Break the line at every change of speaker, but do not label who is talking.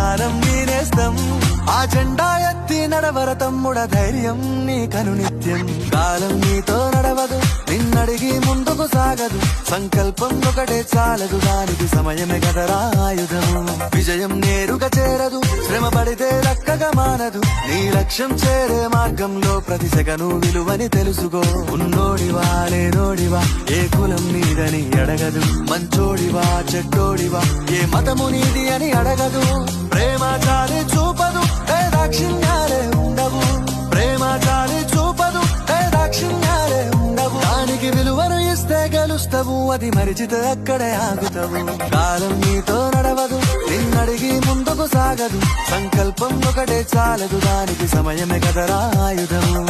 సాగర మీరేస్తాం ఆ జెండా ఎత్తి నడవర తమ్ముడ ధైర్యం నీ కను నిత్యం. కాలం నీతో నడవదు నిన్నడిగి ముందుకు సాగదు. సంకల్పం ఒకటే చాలదు దానికి సమయమే కదరా ఆయుధము. విజయం నేరుగా చేరదు శ్రమ పడితే దక్కగా మానదు. నీ లక్ష్యం చేరే మార్గంలో ప్రతి సెగను విలువని తెలుసుకో. ఉన్నోడివా లేనోడివా నీదని అడగదు. మంచోడివా చెడ్డోడివా ఏ మతము నీది అని అడగదు. ప్రేమ చాలి చూపదు ఏ దాక్షిణ్యాలే ఉండవు. ప్రేమ చాలి చూపదు ఏ దాక్షిణ్యాలే ఉండవు. దానికి విలువను ఇస్తే గెలుస్తావు అది మరిచితే అక్కడే ఆగుతావు. కాలం నీతో నడవదు నిన్నడిగి ముందుకు సాగదు. సంకల్పం ఒకటే చాలదు దానికి సమయమే కదరా ఆయుధము.